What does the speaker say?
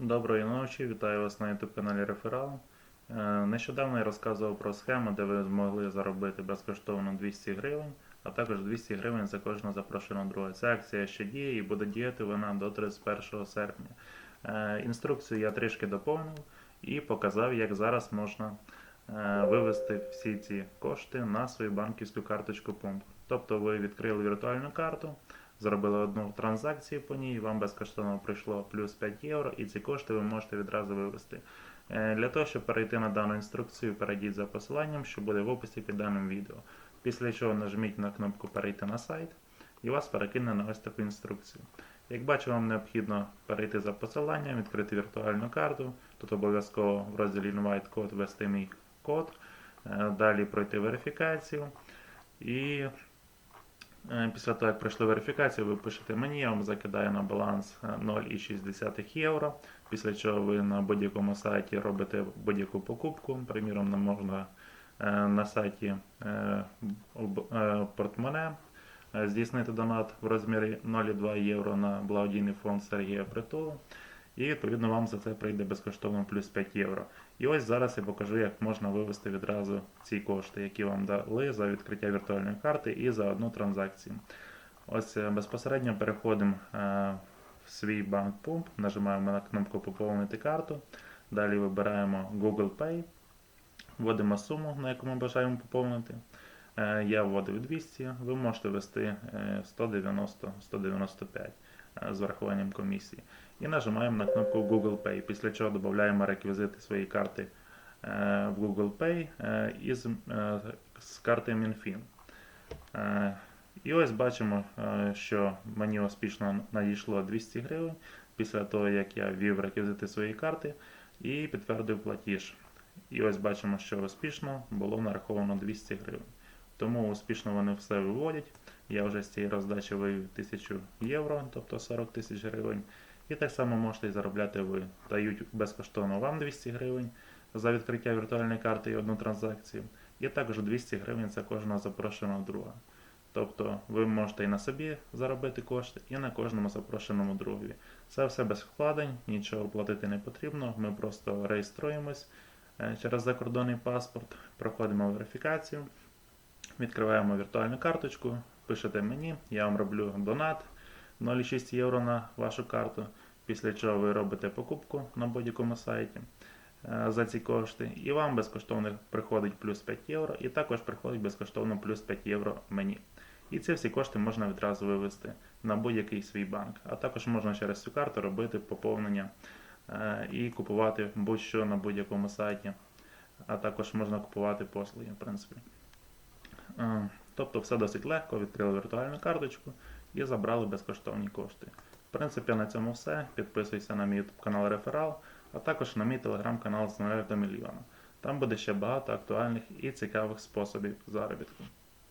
Доброї ночі, вітаю вас на YouTube каналі Реферал. Е, Нещодавно я розказував про схему, де ви змогли заробити безкоштовно 200 гривень, а також 200 гривень за кожного запрошеного друга. Ця акція ще діє і буде діяти вона до 31 серпня. Е, Інструкцію я трішки доповнив і показав, як зараз можна е, вивести всі ці кошти на свою банківську карточку пумп. Тобто ви відкрили віртуальну карту, зробили одну транзакцію по ній, вам безкоштовно прийшло плюс 5 євро, і ці кошти ви можете відразу вивести. Е, Для того, щоб перейти на дану інструкцію, перейдіть за посиланням, що буде в описі під даним відео. Після чого нажміть на кнопку Перейти на сайт і вас перекине на ось таку інструкцію. Як бачу, вам необхідно перейти за посиланням, відкрити віртуальну карту. Тут обов'язково в розділі Invite код ввести мій код, е, далі пройти верифікацію. І Після того, як пройшли верифікацію, ви пишете мені, я вам закидаю на баланс е, 0,6 євро. Після чого ви на будь-якому сайті робите будь-яку покупку. Приміром, нам можна е, на сайті е, е, портмоне е, здійснити донат в розмірі 0,2 євро на благодійний фонд Сергія Притулу. І відповідно вам за це прийде безкоштовно плюс 5 євро. І ось зараз я покажу, як можна вивести відразу ці кошти, які вам дали за відкриття віртуальної карти і за одну транзакцію. Ось е, безпосередньо переходимо е, в свій банк Pump, нажимаємо на кнопку Поповнити карту. Далі вибираємо Google Pay, вводимо суму, на яку ми бажаємо поповнити. Е, Я вводив 200, ви можете ввести е, 190-195 е, з врахуванням комісії. І нажимаємо на кнопку Google Pay, після чого додаємо реквізити своєї карти е, в Google Pay е, із е, з карти Мінфін. Е, І ось бачимо, е, що мені успішно надійшло 200 гривень після того, як я ввів реквізити своєї карти і підтвердив платіж. І ось бачимо, що успішно було нараховано 200 гривень. Тому успішно вони все виводять. Я вже з цієї роздачі вивів 1000 євро, тобто 40 тисяч гривень. І так само можете заробляти ви. Дають безкоштовно вам 200 гривень за відкриття віртуальної карти і одну транзакцію. І також 200 гривень за кожного запрошеного друга. Тобто ви можете і на собі заробити кошти, і на кожному запрошеному другові. Це все без вкладень, нічого платити не потрібно. Ми просто реєструємось е, через закордонний паспорт, проходимо верифікацію, відкриваємо віртуальну карточку, пишете мені, я вам роблю донат 0,6 євро на вашу карту, після чого ви робите покупку на будь-якому сайті е, за ці кошти, і вам безкоштовно приходить плюс 5 євро, і також приходить безкоштовно плюс 5 євро мені. І ці всі кошти можна відразу вивести на будь-який свій банк. А також можна через цю карту робити поповнення е, і купувати будь-що на будь-якому сайті. А також можна купувати послуги, в принципі. Тобто все досить легко, відкрили віртуальну карточку і забрали безкоштовні кошти. В принципі, на цьому все. Підписуйся на мій YouTube канал Реферал, а також на мій телеграм-канал з 0 до мільйона. Там буде ще багато актуальних і цікавих способів заробітку.